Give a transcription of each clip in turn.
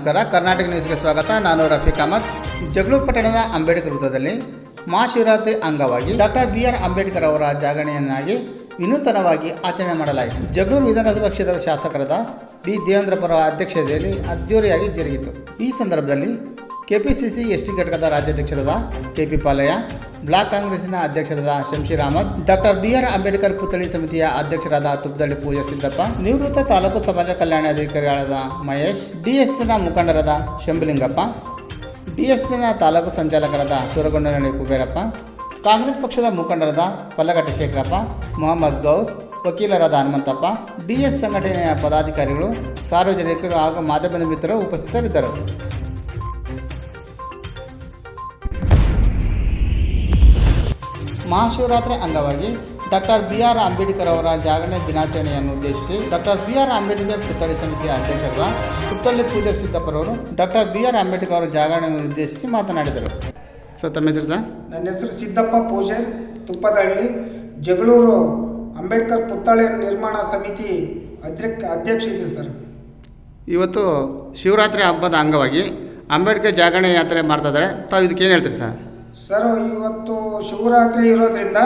ನಮಸ್ಕಾರ. ಕರ್ನಾಟಕ ನ್ಯೂಸ್ಗೆ ಸ್ವಾಗತ. ನಾನು ರಫೀಕ್ ಅಹಮದ್. ಜಗಳೂರು ಪಟ್ಟಣದ ಅಂಬೇಡ್ಕರ್ ವೃತ್ತದಲ್ಲಿ ಮಹಾಶಿವರಾತ್ರಿ ಅಂಗವಾಗಿ ಡಾಕ್ಟರ್ ಬಿ ಆರ್ ಅಂಬೇಡ್ಕರ್ ಅವರ ಜಾಗರಣೆಯನ್ನಾಗಿ ವಿನೂತನವಾಗಿ ಆಚರಣೆ ಮಾಡಲಾಯಿತು. ಜಗಳೂರು ವಿಧಾನಸಭಾ ಕ್ಷೇತ್ರದ ಶಾಸಕರಾದ ಬಿ. ದೇವೇಂದ್ರಪುರ ಅಧ್ಯಕ್ಷತೆಯಲ್ಲಿ ಅದ್ದೂರಿಯಾಗಿ ಜರುಗಿತು. ಈ ಸಂದರ್ಭದಲ್ಲಿ ಕೆಪಿಸಿಸಿ ಎಸ್ಟಿ ಘಟಕದ ರಾಜ್ಯಾಧ್ಯಕ್ಷರಾದ ಕೆಪಿ ಪಾಲಯ್ಯ ಬ್ಲಾಕ್ ಕಾಂಗ್ರೆಸ್ನ ಅಧ್ಯಕ್ಷರಾದ Shamsheer Ahmed doctor B R Ambedkar ಪುತ್ಥಳಿ ಸಮಿತಿಯ ಅಧ್ಯಕ್ಷರಾದ ತುಪ್ಪದಳ್ಳಿ ಪೂಜಾ ಸಿದ್ದಪ್ಪ, ನಿವೃತ್ತ ತಾಲೂಕು ಸಮಾಜ ಕಲ್ಯಾಣ ಅಧಿಕಾರಿಗಳಾದ ಮಹೇಶ್, ಡಿಎಸ್ನ ಮುಖಂಡರಾದ ಶಂಭುಲಿಂಗಪ್ಪ, ಡಿಎಸ್ನ ತಾಲೂಕು ಸಂಚಾಲಕರಾದ ಸುರಗೊಂಡನಹಳ್ಳಿ ಕುಬೇರಪ್ಪ, ಕಾಂಗ್ರೆಸ್ ಪಕ್ಷದ ಮುಖಂಡರಾದ ಪಲ್ಲಘಟ್ಟ ಶೇಖರಪ್ಪ, ಮೊಹಮ್ಮದ್ ಗೌಸ್, ವಕೀಲರಾದ ಹನುಮಂತಪ್ಪ, ಡಿಎಸ್ ಸಂಘಟನೆಯ ಪದಾಧಿಕಾರಿಗಳು, ಸಾರ್ವಜನಿಕರು ಹಾಗೂ ಮಾಧ್ಯಮದ ಮಿತ್ರರು ಉಪಸ್ಥಿತರಿದ್ದರು. ಮಹಾಶಿವರಾತ್ರಿ ಅಂಗವಾಗಿ ಡಾಕ್ಟರ್ ಬಿ ಆರ್ ಅಂಬೇಡ್ಕರ್ ಅವರ ಜಾಗರಣೆ ದಿನಾಚರಣೆಯನ್ನು ಉದ್ದೇಶಿಸಿ ಡಾಕ್ಟರ್ ಬಿ ಆರ್ ಅಂಬೇಡ್ಕರ್ ಪುತ್ಥಳಿ ಸಮಿತಿಯ ಅಧ್ಯಕ್ಷರಾದ ಪುತ್ತಳ್ಳಿ ಪೂಜಾರ್ ಸಿದ್ದಪ್ಪರವರು ಡಾಕ್ಟರ್ ಬಿ ಆರ್ ಅಂಬೇಡ್ಕರ್ ಅವರ ಜಾಗರಣೆಯನ್ನು ಉದ್ದೇಶಿಸಿ ಮಾತನಾಡಿದರು. ಸರ್ ತಮ್ಮ ಹೆಸರು ಸರ್? ನನ್ನ ಹೆಸರು ಸಿದ್ದಪ್ಪ ಪೂಜೆ ತುಪ್ಪದಹಳ್ಳಿ ಜಗಳೂರು ಅಂಬೇಡ್ಕರ್ ಪುತ್ಥಳಿ ನಿರ್ಮಾಣ ಸಮಿತಿ ಅಧ್ಯಕ್ಷ ಅಧ್ಯಕ್ಷ ಇದ್ದೀನಿ ಸರ್. ಇವತ್ತು ಶಿವರಾತ್ರಿ ಹಬ್ಬದ ಅಂಗವಾಗಿ ಅಂಬೇಡ್ಕರ್ ಜಾಗರಣೆ ಯಾತ್ರೆ ಮಾಡ್ತಾ ಇದ್ದಾರೆ. ತಾವು ಇದಕ್ಕೆ ಏನು ಹೇಳ್ತೀರಿ ಸರ್? ಸರ್, ಇವತ್ತು ಶಿವರಾತ್ರಿ ಇರೋದ್ರಿಂದ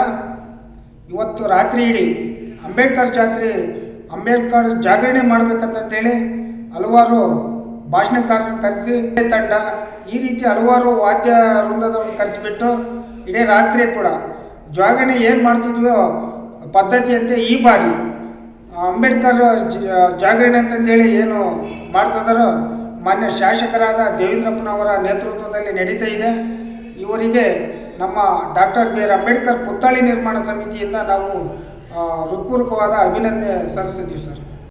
ಇವತ್ತು ರಾತ್ರಿ ಇಡೀ. ಅಂಬೇಡ್ಕರ್ ಜಾತ್ರೆ, ಅಂಬೇಡ್ಕರ್ ಜಾಗರಣೆ ಮಾಡ್ಬೇಕಂತೇಳಿ ಹಲವಾರು ಭಾಷಣಕಾರರನ್ನು ಕರೆಸಿ, ತಂಡ ಈ ರೀತಿ ಹಲವಾರು ವಾದ್ಯ ವೃಂದದವ್ರನ್ನ ಕರೆಸಿಬಿಟ್ಟು ಇಡೀ ರಾತ್ರಿ ಕೂಡ ಜಾಗರಣೆ ಏನು ಮಾಡ್ತಿದ್ವೋ ಪದ್ಧತಿಯಂತೆ ಈ ಬಾರಿ ಅಂಬೇಡ್ಕರ್ ಜಾಗರಣೆ ಅಂತಂದೇಳಿ ಏನು ಮಾಡ್ತಿದ್ದಾರೋ ಮಾನ್ಯ ಶಾಸಕರಾದ ದೇವೇಂದ್ರಪ್ಪನವರ ನೇತೃತ್ವದಲ್ಲಿ ನಡೀತಾ ಇದೆ. ಇವರಿಗೆ ನಮ್ಮ ಡಾಕ್ಟರ್ ಬಿ ಆರ್ ಅಂಬೇಡ್ಕರ್ ಪುತ್ಥಳಿ ನಿರ್ಮಾಣ ಸಮಿತಿಯಿಂದ ನಾವು ಹೃತ್ಪೂರ್ವಕವಾದ ಅಭಿನಂದನೆ ಸಲ್ಲಿಸ್ತಿದ್ದೀವಿ ಸರ್.